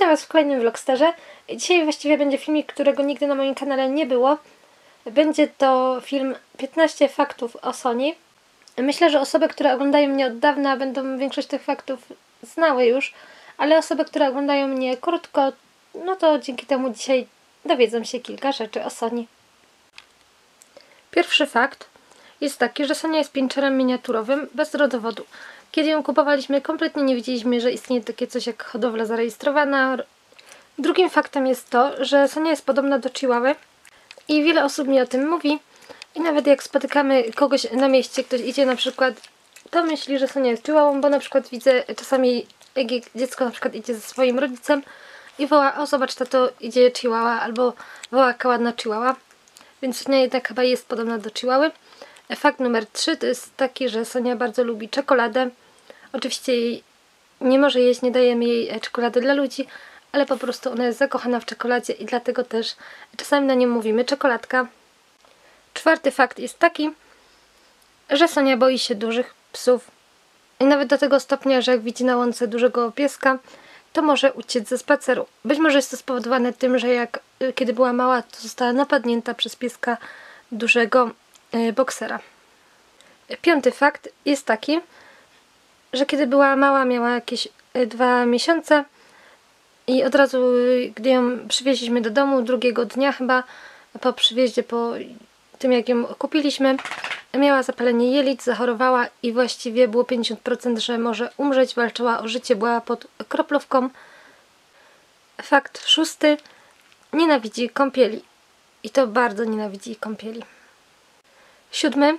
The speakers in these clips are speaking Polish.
Witam Was w kolejnym vlogsterze. Dzisiaj właściwie będzie filmik, którego nigdy na moim kanale nie było. Będzie to film 15 faktów o Sony. Myślę, że osoby, które oglądają mnie od dawna będą większość tych faktów znały już, ale osoby, które oglądają mnie krótko, no to dzięki temu dzisiaj dowiedzą się kilka rzeczy o Sony. Pierwszy fakt jest taki, że Sonia jest pięczerem miniaturowym bez rodowodu. Kiedy ją kupowaliśmy, kompletnie nie wiedzieliśmy, że istnieje takie coś jak hodowla zarejestrowana. Drugim faktem jest to, że Sonia jest podobna do Chihuahua i wiele osób mi o tym mówi. I nawet jak spotykamy kogoś na mieście, ktoś idzie na przykład, to myśli, że Sonia jest Chihuahua, bo na przykład widzę czasami, jak dziecko na przykład idzie ze swoim rodzicem i woła, o zobacz, to idzie Chihuahua, albo woła jaka ładna Chihuahua. Więc Sonia jednak chyba jest podobna do Chihuahua. Fakt numer 3 to jest taki, że Sonia bardzo lubi czekoladę. Oczywiście jej nie może jeść, nie dajemy jej czekolady dla ludzi, ale po prostu ona jest zakochana w czekoladzie i dlatego też czasami na nią mówimy czekoladka. Czwarty fakt jest taki, że Sonia boi się dużych psów. I nawet do tego stopnia, że jak widzi na łące dużego pieska, to może uciec ze spaceru. Być może jest to spowodowane tym, że jak kiedy była mała, to została napadnięta przez pieska dużego y, boksera. Piąty fakt jest taki, że kiedy była mała, miała jakieś y, dwa miesiące i od razu, gdy ją przywieźliśmy do domu, drugiego dnia chyba, po przywieździe, po tym jak ją kupiliśmy, miała zapalenie jelit, zachorowała i właściwie było 50%, że może umrzeć, walczyła o życie, była pod kroplówką. Fakt szósty, nienawidzi kąpieli. I to bardzo nienawidzi kąpieli. Siódmy,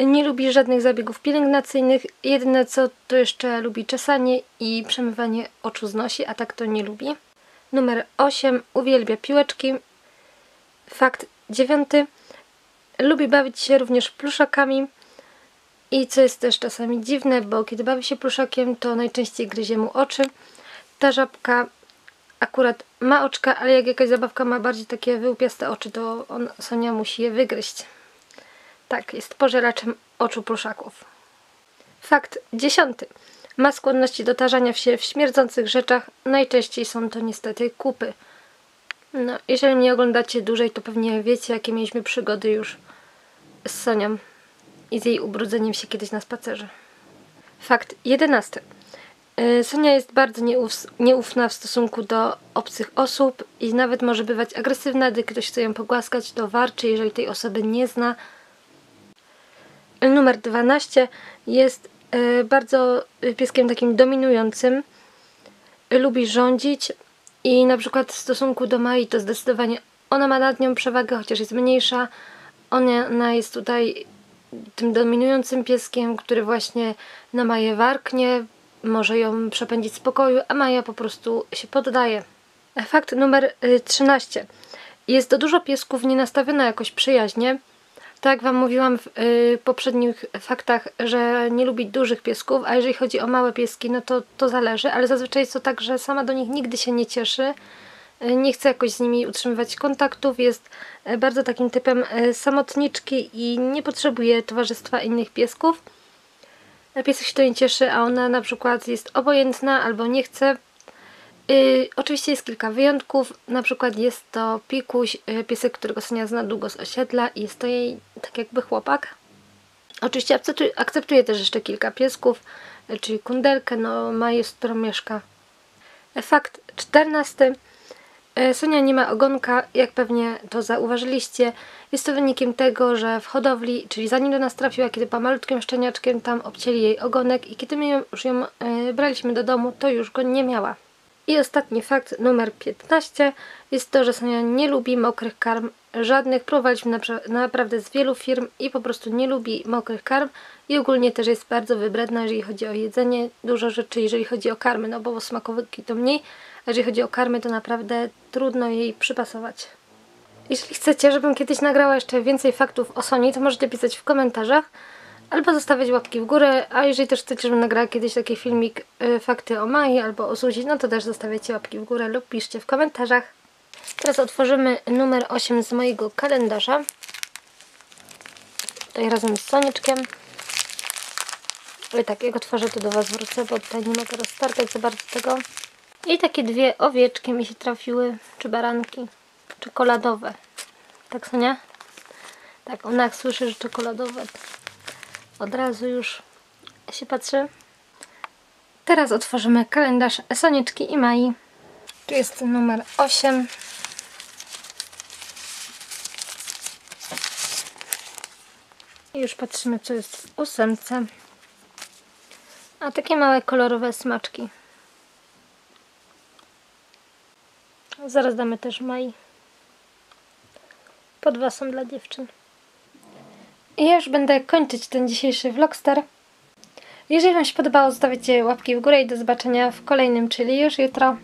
nie lubi żadnych zabiegów pielęgnacyjnych. Jedyne co to jeszcze lubi czesanie i przemywanie oczu z nosi, a tak to nie lubi. Numer 8. Uwielbia piłeczki. Fakt dziewiąty. Lubi bawić się również pluszakami. I co jest też czasami dziwne, bo kiedy bawi się pluszakiem, to najczęściej gryzie mu oczy. Ta żabka akurat ma oczka, ale jak jakaś zabawka ma bardziej takie wyłupiaste oczy, to on, Sonia musi je wygryźć. Tak, jest pożeraczem oczu pluszaków. Fakt dziesiąty. Ma skłonności do tarzania się w śmierdzących rzeczach. Najczęściej są to niestety kupy. No, jeżeli mnie oglądacie dłużej, to pewnie wiecie, jakie mieliśmy przygody już z Sonią i z jej ubrudzeniem się kiedyś na spacerze. Fakt jedenasty. Y, Sonia jest bardzo nieuf nieufna w stosunku do obcych osób i nawet może bywać agresywna, gdy ktoś chce ją pogłaskać, to warczy, jeżeli tej osoby nie zna, numer 12 jest e, bardzo pieskiem takim dominującym. Lubi rządzić i na przykład w stosunku do Mai to zdecydowanie ona ma nad nią przewagę, chociaż jest mniejsza. Ona jest tutaj tym dominującym pieskiem, który właśnie na Maję warknie, może ją przepędzić z pokoju, a Maja po prostu się poddaje. Fakt numer 13. Jest to dużo piesków nienastawiona jakoś przyjaźnie, tak Wam mówiłam w y, poprzednich faktach, że nie lubi dużych piesków, a jeżeli chodzi o małe pieski, no to, to zależy, ale zazwyczaj jest to tak, że sama do nich nigdy się nie cieszy, y, nie chce jakoś z nimi utrzymywać kontaktów, jest y, bardzo takim typem y, samotniczki i nie potrzebuje towarzystwa innych piesków. Piesek się to nie cieszy, a ona na przykład jest obojętna albo nie chce Yy, oczywiście jest kilka wyjątków, na przykład jest to Pikuś, yy, piesek, którego Sonia zna długo z osiedla i jest to jej tak jakby chłopak. Oczywiście akceptuje, też jeszcze kilka piesków, yy, czyli kundelkę, no ma jest, z którą mieszka. Fakt czternasty. Yy, Sonia nie ma ogonka, jak pewnie to zauważyliście. Jest to wynikiem tego, że w hodowli, czyli zanim do nas trafiła, kiedy była malutkim szczeniaczkiem, tam obcięli jej ogonek i kiedy my już ją yy, braliśmy do domu, to już go nie miała. I ostatni fakt numer 15 jest to, że Sonia nie lubi mokrych karm żadnych. Próbowaliśmy naprawdę z wielu firm i po prostu nie lubi mokrych karm i ogólnie też jest bardzo wybredna, jeżeli chodzi o jedzenie. Dużo rzeczy, jeżeli chodzi o karmy, no bo smakowyki to mniej, a jeżeli chodzi o karmy, to naprawdę trudno jej przypasować. Jeśli chcecie, żebym kiedyś nagrała jeszcze więcej faktów o Sony, to możecie pisać w komentarzach albo zostawiać łapki w górę, a jeżeli też chcecie, żebym nagrała kiedyś taki filmik y, fakty o Mai albo o Zuzi, no to też zostawiacie łapki w górę lub piszcie w komentarzach. Teraz otworzymy numer 8 z mojego kalendarza. Tutaj razem z Soniczkiem. I tak, jak otworzę to do Was wrócę, bo tutaj nie ma teraz startać za bardzo tego. I takie dwie owieczki mi się trafiły, czy baranki, czekoladowe. Tak, Sonia? Tak, ona jak słyszy, że czekoladowe, od razu już się patrzy. Teraz otworzymy kalendarz Soniczki i Mai. Tu jest numer 8. I już patrzymy, co jest w ósemce. A takie małe kolorowe smaczki. Zaraz damy też Mai. Po dwa są dla dziewczyn. I ja już będę kończyć ten dzisiejszy vlogstar. Jeżeli Wam się podobało, zostawicie łapki w górę i do zobaczenia w kolejnym, czyli już jutro.